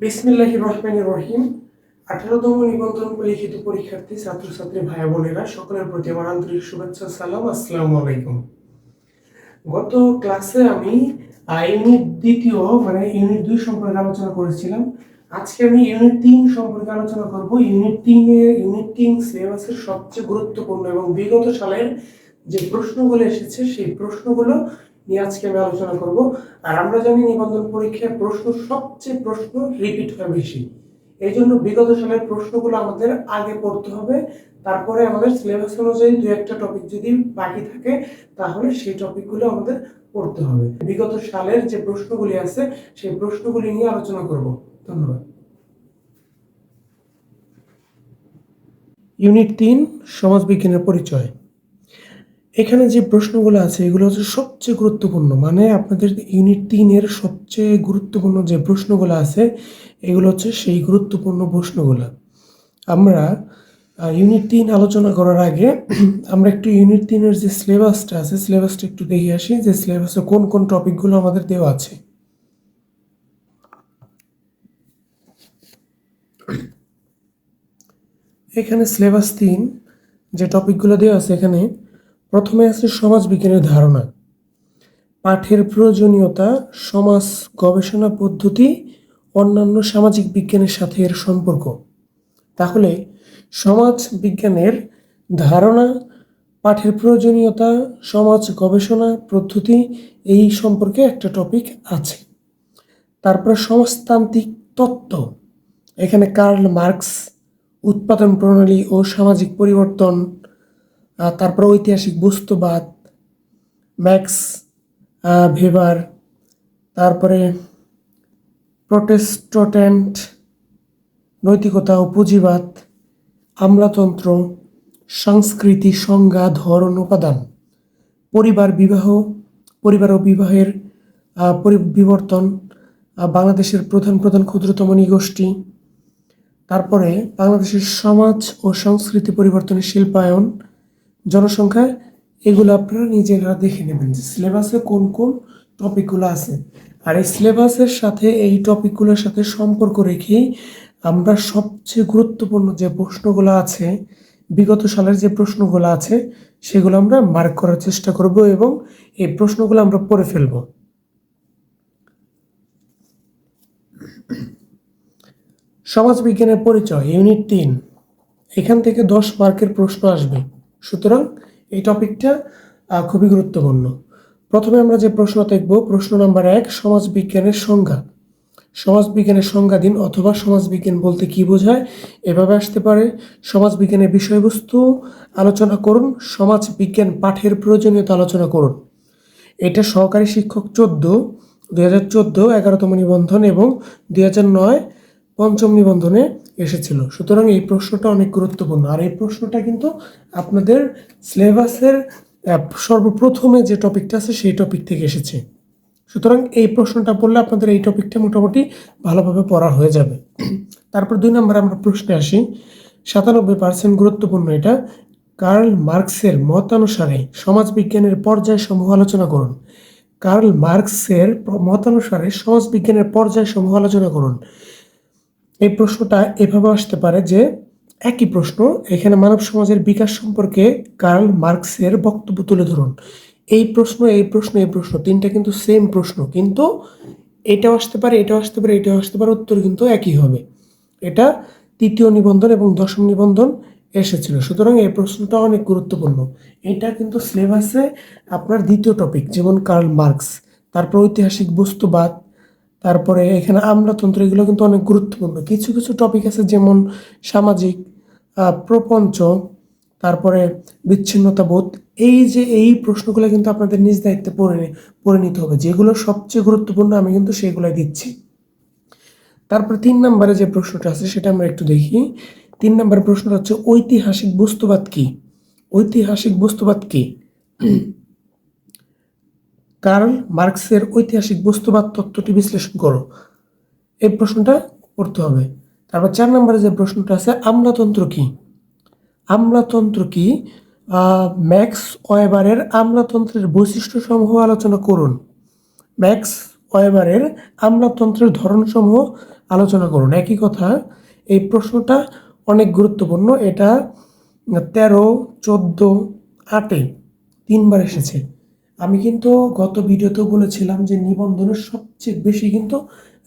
বিসমিল্লাহ রহমান রহিম। আঠারোতম নিবন্ধন পরীক্ষার্থী, ছাত্রছাত্রী ভাই বোনেরা, সকলের প্রতি আমার আন্তরিক শুভেচ্ছা, সালাম, আসসালামু আলাইকুম। গত ক্লাসে আমি ইউনিট দ্বিতীয় মানে ইউনিট দুই সম্পর্কে আলোচনা করেছিলাম। আজকে আমি ইউনিট তিন সম্পর্কে আলোচনা করব। ইউনিট তিনে ইউনিট তিন সিলেবাসের সবচেয়ে গুরুত্বপূর্ণ এবং বিগত সালের যে প্রশ্নগুলো এসেছে, সেই প্রশ্নগুলো নিয়ে আজকে আমি আলোচনা করব। আর আমরা জানি নিবন্ধন পরীক্ষায় প্রশ্ন সবচেয়ে প্রশ্ন রিপিট হয় বেশি। এই জন্য বিগত সালের প্রশ্নগুলো আমাদের আগে পড়তে হবে। তারপরে আমাদের সিলেবাস অনুযায়ী দু একটা টপিক যদি বাকি থাকে, তাহলে সেই টপিকগুলো আমাদের পড়তে হবে। বিগত সালের যে প্রশ্নগুলি আছে, সেই প্রশ্নগুলি নিয়ে আলোচনা করব। ধন্যবাদ। ইউনিট তিন, সমাজবিজ্ঞানের পরিচয়। এখানে যে প্রশ্নগুলো আছে, এগুলো হচ্ছে সবচেয়ে গুরুত্বপূর্ণ। মানে আপনাদের ইউনিট তিনের সবচেয়ে গুরুত্বপূর্ণ যে প্রশ্নগুলো আছে, এগুলো হচ্ছে সেই গুরুত্বপূর্ণ প্রশ্নগুলো। আমরা ইউনিট তিন আলোচনা করার আগে আমরা একটু ইউনিট তিনের যে সিলেবাসটা আছে সিলেবাসটা একটু দেখে আসি যে সিলেবাসে কোন কোন টপিকগুলো আমাদের দেওয়া আছে। এখানে সিলেবাস তিন যে টপিকগুলো দেওয়া আছে এখানে প্রথমে আছে সমাজ বিজ্ঞানের ধারণা। পাঠের প্রয়োজনীয়তা, সমাজ গবেষণা পদ্ধতি, অন্যান্য সামাজিক বিজ্ঞানের সাথে এর সম্পর্ক। তাহলে সমাজ বিজ্ঞানের ধারণা, পাঠের প্রয়োজনীয়তা, সমাজ গবেষণা পদ্ধতি এই সম্পর্কে একটা টপিক আছে। তারপরে সমাজতান্ত্রিক তত্ত্ব। এখানে কার্ল মার্কস উৎপাদন প্রণালী ও সামাজিক পরিবর্তন তারপর ঐতিহাসিক বস্তুবাদ, ম্যাক্স ভেবার তারপরে প্রটেস্ট্যান্ট নৈতিকতা ও পুঁজিবাদ, আমলাতন্ত্র, সংস্কৃতি, সংজ্ঞা, ধরন, উপাদান। পরিবার বিবাহ, পরিবার ও বিবাহের বিবর্তন বাংলাদেশের প্রধান প্রধান ক্ষুদ্রতম নিগোষ্ঠী। তারপরে বাংলাদেশের সমাজ ও সংস্কৃতি পরিবর্তনের শিল্পায়ন জনসংখ্যা এগুলো আপনারা নিজেরা দেখে নেবেন যে সিলেবাসে কোন কোন টপিকগুলো আছে। আর এই সিলেবাসের সাথে এই টপিকগুলোর সাথে সম্পর্ক রেখেই আমরা সবচেয়ে গুরুত্বপূর্ণ যে প্রশ্নগুলো আছে, বিগত সালের যে প্রশ্নগুলো আছে, সেগুলো আমরা মার্ক করার চেষ্টা করব এবং এই প্রশ্নগুলো আমরা পড়ে ফেলব। সমাজবিজ্ঞানের পরিচয় ইউনিট তিন। এখান থেকে দশ মার্কের প্রশ্ন আসবে। সুতরাং এই টপিকটা খুবই গুরুত্বপূর্ণ। প্রথমে আমরা যে প্রশ্ন দেখব, প্রশ্ন নাম্বার এক, সমাজবিজ্ঞানের সংজ্ঞা। সমাজবিজ্ঞানের সংজ্ঞা দিন অথবা সমাজবিজ্ঞান বলতে কি বোঝায়, এভাবে আসতে পারে। সমাজবিজ্ঞানের বিষয়বস্তু আলোচনা করুন, সমাজবিজ্ঞান পাঠের প্রয়োজনীয়তা আলোচনা করুন। এটা সহকারী শিক্ষক চোদ্দ, দুই হাজার চোদ্দ, এগারোতম নিবন্ধন এবং দুই হাজার নয় পঞ্চম নিবন্ধনে এসেছিল। সুতরাং এই প্রশ্নটা অনেক গুরুত্বপূর্ণ। আর এই প্রশ্নটা কিন্তু আপনাদের সিলেবাসের সর্বপ্রথমে যে টপিকটা আছে সেই টপিক থেকে এসেছে। সুতরাং এই প্রশ্নটা পড়লে আপনাদের এই টপিকটা মোটামুটি ভালোভাবে পড়া হয়ে যাবে। তারপর দুই নম্বর আমরা প্রশ্নে আসি। সাতানব্বই পার্সেন্ট গুরুত্বপূর্ণ এটা। কার্ল মার্কসের মতানুসারে সমাজবিজ্ঞানের পর্যায়সমূহ আলোচনা করুন। কার্ল মার্কসের মতানুসারে সমাজবিজ্ঞানের পর্যায়সমূহ আলোচনা করুন। এই প্রশ্নটা এভাবে আসতে পারে যে একই প্রশ্ন, এখানে মানব সমাজের বিকাশ সম্পর্কে কার্ল মার্কসের বক্তব্য তুলে ধরুন। এই প্রশ্ন এই প্রশ্ন এই প্রশ্ন, তিনটা কিন্তু সেম প্রশ্ন, কিন্তু এটাও আসতে পারে, এটাও আসতে পারে, এটাও আসতে পারে, উত্তর কিন্তু একই হবে। এটা তৃতীয় নিবন্ধন এবং দশম নিবন্ধন এসেছিল, সুতরাং এই প্রশ্নটা অনেক গুরুত্বপূর্ণ। এটা কিন্তু সিলেবাসে আপনার দ্বিতীয় টপিক যেমন কার্ল মার্কস, তারপর ঐতিহাসিক বস্তুবাদ তারপরে এখানে আমলাতন্ত্র, এগুলো কিন্তু অনেক গুরুত্বপূর্ণ। কিছু কিছু টপিক আছে যেমন সামাজিক প্রপঞ্চ, তারপরে বিচ্ছিন্নতাবোধ। এই যে, এই প্রশ্নগুলো কিন্তু আপনাদের নিজ দায়িত্বে পড়ে পড়ে নিতে হবে। যেগুলো সবচেয়ে গুরুত্বপূর্ণ আমি কিন্তু সেগুলো দিচ্ছি। তারপরে তিন নম্বরে যে প্রশ্নটা আছে সেটা আমরা একটু দেখি। তিন নম্বরের প্রশ্নটা হচ্ছে ঐতিহাসিক বস্তুবাদ কি? ঐতিহাসিক বস্তুবাদ কি? কার্ল মার্কসের ঐতিহাসিক বস্তুবাদ তত্ত্বটি বিশ্লেষণ করো। এই প্রশ্নটা করতে হবে। তারপর চার নম্বরে যে প্রশ্নটা আছে, আমলাতন্ত্র কি? আমলাতন্ত্র কি? ম্যাক্স ওয়েবারের আমলাতন্ত্রের বৈশিষ্ট্যসমূহ আলোচনা করুন। ম্যাক্স ওয়েবারের আমলাতন্ত্রের ধরনসমূহ আলোচনা করুন। একই কথা, এই প্রশ্নটা অনেক গুরুত্বপূর্ণ। এটা তেরো, চোদ্দ, আটে তিনবার এসেছে। আমি কিন্তু গত ভিডিওতেও বলেছিলাম যে নিবন্ধনের সবচেয়ে বেশি কিন্তু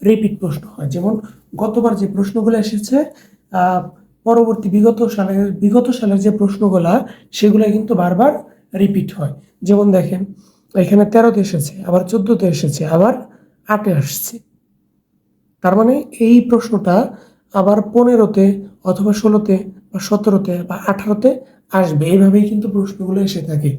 রিপিট প্রশ্ন হয়। যেমন গতবার যে প্রশ্নগুলো এসেছে পরবর্তী বিগত সালের বিগত সালের যে প্রশ্নগুলা, সেগুলো কিন্তু বারবার রিপিট হয়। যেমন দেখেন, এখানে তেরোতে এসেছে, আবার চোদ্দোতে এসেছে, আবার আটে আসছে। তার মানে এই প্রশ্নটা আবার পনেরোতে অথবা ষোলোতে বা সতেরোতে বা আঠারোতে আসবে। এইভাবেই কিন্তু প্রশ্নগুলো এসে থাকে।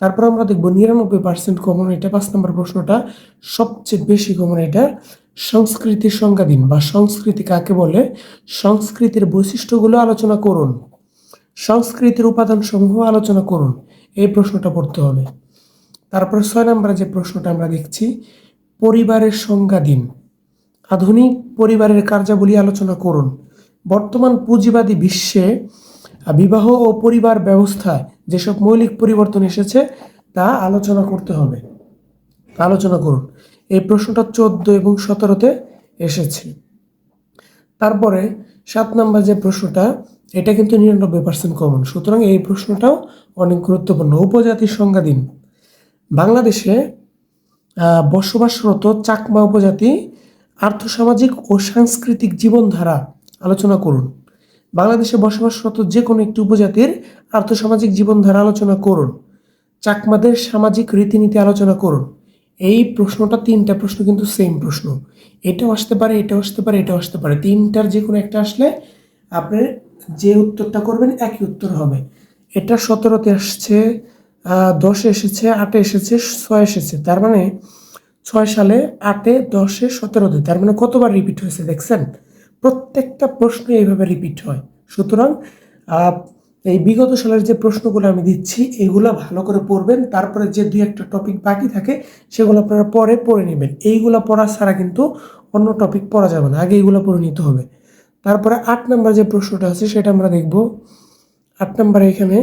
তারপর আমরা দেখব নিরানব্বই পার্সেন্ট কমন এটা পাঁচ নম্বর প্রশ্নটা, সবচেয়ে বেশি কমন এটা সংস্কৃতির সংজ্ঞাধীন বা সংস্কৃতি কাকে বলে? সংস্কৃতির বৈশিষ্ট্যগুলো আলোচনা করুন। সংস্কৃতির উপাদান সমূহ আলোচনা করুন। এই প্রশ্নটা পড়তে হবে। তারপর ছয় নম্বরে যে প্রশ্নটা আমরা দেখছি, পরিবারের সংজ্ঞাধীন আধুনিক পরিবারের কার্যাবলী আলোচনা করুন। বর্তমান পুঁজিবাদী বিশ্বে বিবাহ ও পরিবার ব্যবস্থায় যেসব মৌলিক পরিবর্তন এসেছে, তা আলোচনা করতে হবে। আলোচনা করুন। এই প্রশ্নটা চোদ্দ এবং সতেরোতে এসেছে। তারপরে সাত নম্বর যে প্রশ্নটা, এটা কিন্তু নিরানব্বই পার্সেন্ট কমন সুতরাং এই প্রশ্নটাও অনেক গুরুত্বপূর্ণ। উপজাতির সংজ্ঞা দিন। বাংলাদেশে বসবাসরত চাকমা উপজাতি আর্থসামাজিক ও সাংস্কৃতিক জীবনধারা আলোচনা করুন। বাংলাদেশে বসবাসরত যে কোনো একটি উপজাতির আর্থসামাজিক জীবনধারা আলোচনা করুন। চাকমাদের সামাজিক রীতিনীতি আলোচনা করুন। এই প্রশ্নটা তিনটা প্রশ্ন কিন্তু সেম প্রশ্ন। এটাও আসতে পারে, এটাও আসতে পারে, এটাও আসতে পারে। তিনটার যে কোনো একটা আসলে আপনি যে উত্তরটা করবেন একই উত্তর হবে। এটা সতেরোতে আসছে দশে এসেছে, আটে এসেছে, ছয় এসেছে। তার মানে ছয় সালে আটে, দশে সতেরোতে। তার মানে কতবার রিপিট হয়েছে, দেখছেন? প্রত্যেকটা প্রশ্ন এইভাবে রিপিট হয়। সুতরাং এই বিগত সালের যে প্রশ্নগুলো আমি দিচ্ছি, এগুলো ভালো করে পড়বেন। তারপরে যে দুই একটা টপিক বাকি থাকে, সেগুলো আপনারা পরে পড়ে নেবেন। এইগুলো পড়া ছাড়া কিন্তু অন্য টপিক পড়া যাবে না। আগে এইগুলো পড়ে নিতে হবে। তারপরে আট নাম্বার যে প্রশ্নটা আছে, সেটা আমরা দেখব। আট নাম্বারে এখানে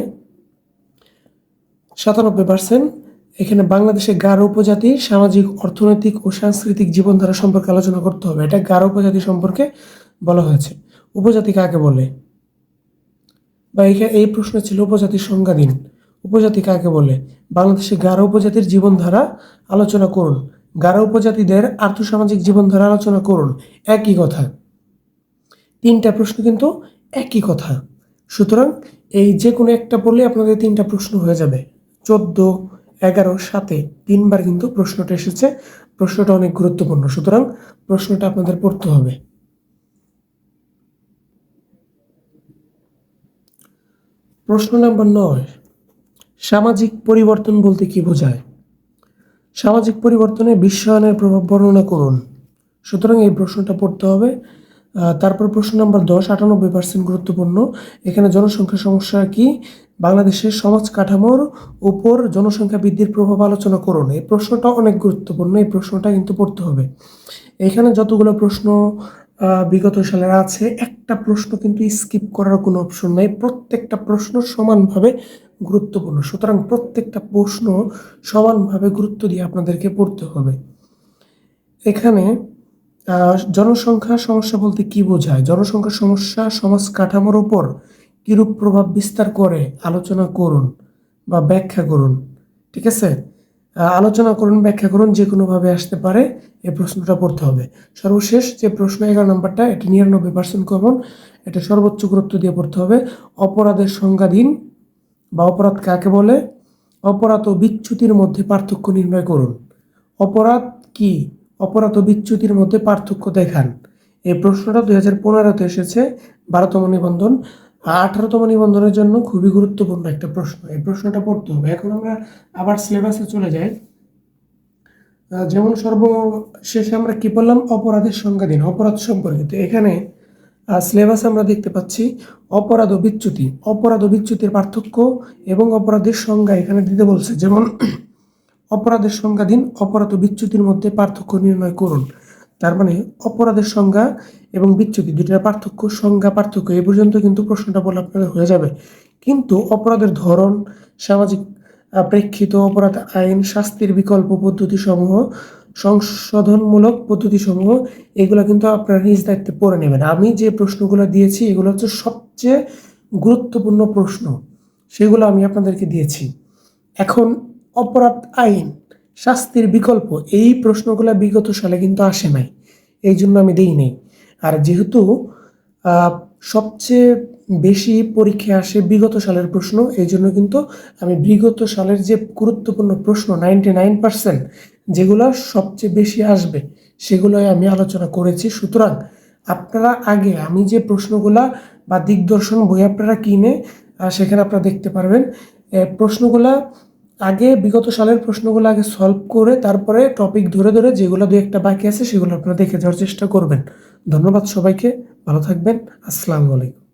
সাতানব্বই পার্সেন্ট এখানে বাংলাদেশে গারো উপজাতি সামাজিক, অর্থনৈতিক ও সাংস্কৃতিক জীবনধারা সম্পর্কে আলোচনা করতে হবে। এটা গারো উপজাতি সম্পর্কে বলা হয়েছে। উপজাতি কাকে বলে? বা এই প্রশ্ন ছিল উপজাতির সংজ্ঞা দিন। উপজাতি কাকে বলে? বাংলাদেশে গারো উপজাতির জীবনধারা আলোচনা করুন। গারো উপজাতিদের আর্থসামাজিক জীবনধারা আলোচনা করুন। একই কথা। তিনটা প্রশ্ন কিন্তু একই কথা। সুতরাং এই যে কোনো একটা পড়লে আপনাদের তিনটা প্রশ্ন হয়ে যাবে। চোদ্দ, এগারো, সাতে তিনবার কিন্তু প্রশ্নটা এসেছে। প্রশ্নটা অনেক গুরুত্বপূর্ণ। সুতরাং প্রশ্নটা আপনাদের পড়তে হবে। প্রশ্ন নাম্বার নয়, সামাজিক পরিবর্তন বলতে কি বোঝায়? সামাজিক পরিবর্তনে বিশ্বায়নের প্রভাব বর্ণনা করুন। সুতরাং এই প্রশ্নটা পড়তে হবে। তারপর প্রশ্ন নাম্বার দশ, আটানব্বই পার্সেন্ট গুরুত্বপূর্ণ। এখানে জনসংখ্যা সমস্যা কি? বাংলাদেশের সমাজ কাঠামোর উপর জনসংখ্যা বৃদ্ধির প্রভাব আলোচনা করুন। এই প্রশ্নটা অনেক গুরুত্বপূর্ণ, এই প্রশ্নটা কিন্তু পড়তে হবে। এখানে যতগুলো প্রশ্ন বিগত সালের আছে। একটা প্রশ্ন কিন্তু স্কিপ করার কোনো অপশন নাই। প্রত্যেকটা প্রশ্ন সমানভাবে গুরুত্বপূর্ণ। সুতরাং প্রত্যেকটা প্রশ্ন সমানভাবে গুরুত্ব দিয়ে আপনাদেরকে পড়তে হবে। এখানে জনসংখ্যা সমস্যা বলতে কি বোঝায়? জনসংখ্যা সমস্যা সমাজ কাঠামোর উপর কিরূপ প্রভাব বিস্তার করে? আলোচনা করুন বা ব্যাখ্যা করুন। ঠিক আছে? আলোচনা করুন, ব্যাখ্যা করুন, যে কোনোভাবে আসতে পারে, এই প্রশ্নটা পড়তে হবে। সর্বশেষ যে প্রশ্ন, এগারো নম্বরটা, এটি নিরানব্বই পার্সেন্ট কমন এটা সর্বোচ্চ গুরুত্ব দিয়ে পড়তে হবে। অপরাধের সংজ্ঞা দিন বা অপরাধ কাকে বলে? অপরাধ ও বিচ্যুতির মধ্যে পার্থক্য নির্ণয় করুন। অপরাধ কি? অপরাধ ও বিচ্যুতির মধ্যে পার্থক্য দেখান। এই প্রশ্নটা দুই হাজার পনেরোতে এসেছে, বারোতম নিবন্ধন। আঠারোতম নিবন্ধনের জন্য খুবই গুরুত্বপূর্ণ একটা প্রশ্ন। এই প্রশ্নটা পড়তে হবে। এখন আমরা আবার সিলেবাসে চলে যাই। যেমন সর্বশেষে আমরা কি বললাম অপরাধের সংজ্ঞা দিন, অপরাধ সম্পর্কিত। এখানে সিলেবাস আমরা দেখতে পাচ্ছি অপরাধ ও বিচ্যুতি। অপরাধ ও বিচ্যুতির পার্থক্য এবং অপরাধের সংজ্ঞা এখানে দিতে বলছে। যেমন, অপরাধের সংজ্ঞা দিন, অপরাধ ও বিচ্যুতির মধ্যে পার্থক্য নির্ণয় করুন। তার মানে অপরাধের সংজ্ঞা এবং বিচ্যুতি দুটার পার্থক্য, সংজ্ঞা পার্থক্য এই পর্যন্ত কিন্তু প্রশ্নটা বলে আপনাদের হয়ে যাবে। কিন্তু অপরাধের ধরন, সামাজিক প্রেক্ষিত অপরাধ আইন, শাস্তির বিকল্প পদ্ধতি সমূহ সংশোধনমূলক পদ্ধতিসমূহ, এগুলো কিন্তু আপনারা নিজ দায়িত্বে পড়ে নেবেন। আমি যে প্রশ্নগুলো দিয়েছি, এগুলো হচ্ছে সবচেয়ে গুরুত্বপূর্ণ প্রশ্ন। সেগুলো আমি আপনাদেরকে দিয়েছি। এখন অপরাধ আইন। শাস্তির বিকল্প, এই প্রশ্নগুলো বিগত সালে কিন্তু আসে নাই। এই জন্য আমি দিই নেই। আর যেহেতু সবচেয়ে বেশি পরীক্ষায় আসে বিগত সালের প্রশ্ন, এই জন্য কিন্তু আমি বিগত সালের যে গুরুত্বপূর্ণ প্রশ্ন, নাইনটি নাইন পার্সেন্ট, যেগুলো সবচেয়ে বেশি আসবে, সেগুলোই আমি আলোচনা করেছি। সুতরাং, আপনারা আগে আমি যে প্রশ্নগুলা বা দিগদর্শন বই আপনারা কিনে সেখানে আপনারা দেখতে পারবেন প্রশ্নগুলা আগে বিগত সালের প্রশ্নগুলো আগে সলভ করে তারপরে টপিক ধরে ধরে যেগুলো দু একটা বাকি আছে সেগুলো আপনারা দেখে যাওয়ার চেষ্টা করবেন। ধন্যবাদ সবাইকে, ভালো থাকবেন, আসসালামু আলাইকুম।